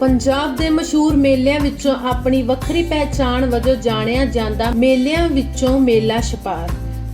ਪੰਜਾਬ ਦੇ ਮਸ਼ਹੂਰ ਮੇਲਿਆਂ ਵਿੱਚੋਂ ਆਪਣੀ ਵੱਖਰੀ ਪਹਿਚਾਣ ਵਜੋਂ ਜਾਣਿਆ ਜਾਂਦਾ ਮੇਲਿਆਂ ਵਿੱਚੋਂ ਮੇਲਾ ਛਪਾਰ।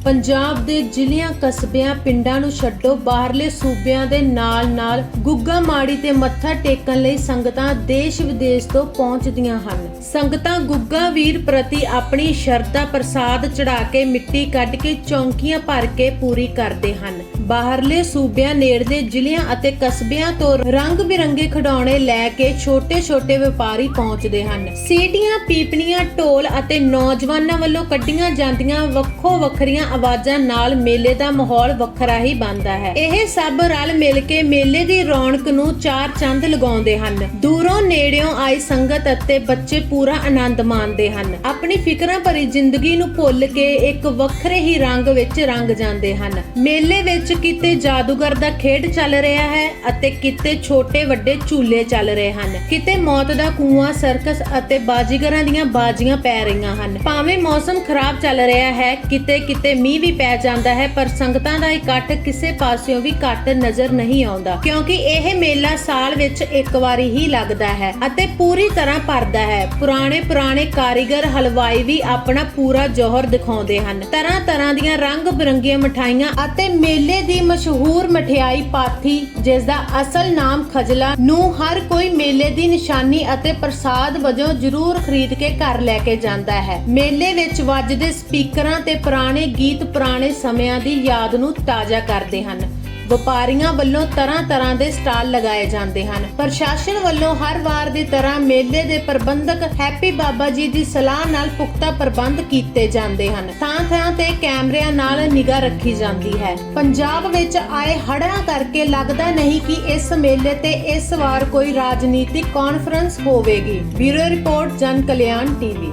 ਪੰਜਾਬ ਦੇ ਜ਼ਿਲ੍ਹਿਆਂ, ਕਸਬਿਆਂ, ਪਿੰਡਾਂ ਨੂੰ ਛੱਡੋ, ਬਾਹਰਲੇ ਸੂਬਿਆਂ ਦੇ ਨਾਲ-ਨਾਲ ਗੁੱਗਾ ਮਾੜੀ ਤੇ ਮੱਥਾ ਟੇਕਣ ਲਈ ਸੰਗਤਾਂ ਦੇਸ਼ ਵਿਦੇਸ਼ ਤੋਂ ਪਹੁੰਚਦੀਆਂ ਹਨ। ਸੰਗਤਾਂ ਗੁੱਗਾ ਵੀਰ ਪ੍ਰਤੀ ਆਪਣੀ ਸ਼ਰਧਾ ਪ੍ਰਸਾਦ ਚੜਾ ਕੇ ਮਿੱਟੀ ਕੱਢ ਕੇ ਚੌਂਕੀਆਂ ਭਰ ਕੇ ਪੂਰੀ ਕਰਦੇ ਹਨ। ਬਾਹਰਲੇ ਸੂਬਿਆਂ, ਨੇੜਲੇ ਜ਼ਿਲ੍ਹਿਆਂ ਅਤੇ ਕਸਬਿਆਂ ਤੋਂ ਰੰਗ ਬਿਰੰਗੇ ਖਿਡੌਣੇ ਲੈ ਕੇ ਛੋਟੇ-ਛੋਟੇ ਵਪਾਰੀ ਪਹੁੰਚਦੇ ਹਨ। ਸੀਟੀਆਂ, ਪੀਪਣੀਆਂ, ਢੋਲ ਅਤੇ ਨੌਜਵਾਨਾਂ ਵੱਲੋਂ ਕੱਢੀਆਂ ਜਾਂਦੀਆਂ ਵੱਖੋ ਵੱਖਰੀਆਂ ਆਵਾਜ਼ਾਂ ਨਾਲ ਮੇਲੇ ਦਾ ਮਾਹੌਲ ਵੱਖਰਾ ਹੀ ਬਣਦਾ ਹੈ। ਇਹ ਸਭ ਰਲ ਮਿਲ ਕੇ ਮੇਲੇ ਦੀ ਰੌਣਕ ਨੂੰ ਚਾਰ ਚੰਦ ਲਗਾਉਂਦੇ ਹਨ। ਦੂਰੋਂ ਨੇੜਿਓਂ ਆਈ ਸੰਗਤ ਅਤੇ ਬੱਚੇ ਪੂਰਾ ਆਨੰਦ ਮਾਣਦੇ ਹਨ। ਆਪਣੀ ਫਿਕਰਾਂ ਭਰੀ ਜ਼ਿੰਦਗੀ ਨੂੰ ਭੁੱਲ ਕੇ ਇੱਕ ਵੱਖਰੇ ਹੀ ਰੰਗ ਵਿੱਚ ਰੰਗ ਜਾਂਦੇ ਹਨ। ਮੇਲੇ ਵਿੱਚ ਕਿਤੇ ਜਾਦੂਗਰ ਦਾ ਖੇਡ ਚੱਲ ਰਿਹਾ ਹੈ ਅਤੇ ਕਿਤੇ ਛੋਟੇ ਵੱਡੇ ਝੂਲੇ ਚੱਲ ਰਹੇ ਹਨ। ਕਿਤੇ ਮੌਤ ਦਾ ਕੂਆਂ, ਸਰਕਸ ਅਤੇ ਬਾਜੀਗਰਾਂ ਦੀਆਂ ਬਾਜੀਆਂ ਪੈ ਰਹੀਆਂ ਹਨ। ਭਾਵੇਂ ਮੌਸਮ ਖਰਾਬ ਚੱਲ ਰਿਹਾ ਹੈ ਕਿਤੇ ਕਿਤੇ ਮੀਂਹ ਵੀ ਪੈ ਜਾਂਦਾ ਹੈ, ਪਰ ਸੰਗਤਾਂ ਦਾ ਇਕੱਠ ਕਿਸੇ ਪਾਸਿਓਂ ਵੀ ਘੱਟ ਨਜ਼ਰ ਨਹੀਂ ਆਉਂਦਾ, ਕਿਉਂਕਿ ਇਹ ਮੇਲਾ ਸਾਲ ਵਿੱਚ ਇੱਕ ਵਾਰੀ ਹੀ ਲੱਗਦਾ ਹੈ ਅਤੇ ਪੂਰੀ ਤਰ੍ਹਾਂ ਭਰਦਾ ਹੈ। ਪੁਰਾਣੇ ਪੁਰਾਣੇ ਕਾਰੀਗਰ ਹਲਵਾਈ ਵੀ ਆਪਣਾ ਪੂਰਾ ਜੋਹਰ ਦਿਖਾਉਂਦੇ ਹਨ। ਤਰ੍ਹਾਂ ਤਰ੍ਹਾਂ ਦੀਆਂ ਰੰਗ ਬਿਰੰਗੀਆਂ ਮਠਾਈਆਂ ਅਤੇ ਮੇਲੇ ਦੀ ਮਸ਼ਹੂਰ ਮਠਿਆਈ ਪਾਥੀ, ਜਿਸ ਦਾ ਅਸਲ ਨਾਮ ਖਜਲਾ, ਨੂੰ ਹਰ ਕੋਈ ਮੇਲੇ ਦੀ ਨਿਸ਼ਾਨੀ ਅਤੇ ਪ੍ਰਸਾਦ ਵਜੋਂ ਜ਼ਰੂਰ ਖਰੀਦ ਕੇ ਘਰ ਲੈ ਕੇ ਜਾਂਦਾ ਹੈ। ਮੇਲੇ ਵਿੱਚ ਵੱਜਦੇ ਸਪੀਕਰਾਂ ਤੇ ਪੁਰਾਣੇ ਗੀਤ ਪੁਰਾਣੇ ਸਮਿਆਂ ਦੀ ਯਾਦ ਨੂੰ ਤਾਜ਼ਾ ਕਰਦੇ ਹਨ। ਵਪਾਰੀਆਂ ਵੱਲੋਂ ਤਰ੍ਹਾਂ ਤਰ੍ਹਾਂ ਦੇ ਸਟਾਲ ਲਗਾਏ ਜਾਂਦੇ ਹਨ। ਪ੍ਰਸ਼ਾਸਨ ਵੱਲੋਂ ਹਰ ਵਾਰ ਦੀ ਤਰ੍ਹਾਂ ਮੇਲੇ ਦੇ ਪ੍ਰਬੰਧਕ ਹੈਪੀ ਬਾਬਾ ਜੀ ਦੀ ਸਲਾਹ ਨਾਲ ਪੁਖਤਾ ਪ੍ਰਬੰਧ ਕੀਤੇ ਜਾਂਦੇ ਹਨ। ਥਾਂ ਥਾਂ ਤੇ ਕੈਮਰਿਆਂ ਨਾਲ ਨਿਗਾਹ ਰੱਖੀ ਜਾਂਦੀ ਹੈ। ਪੰਜਾਬ ਵਿੱਚ ਆਏ ਹੜ੍ਹਾਂ ਕਰਕੇ ਲੱਗਦਾ ਨਹੀਂ ਕਿ ਇਸ ਮੇਲੇ ਤੇ ਇਸ ਵਾਰ ਕੋਈ ਰਾਜਨੀਤਿਕ ਕਾਨਫਰੰਸ ਹੋਵੇਗੀ। ਬਿਊਰੋ ਰਿਪੋਰਟ, ਜਨ ਕਲਿਆਣ ਟੀਵੀ।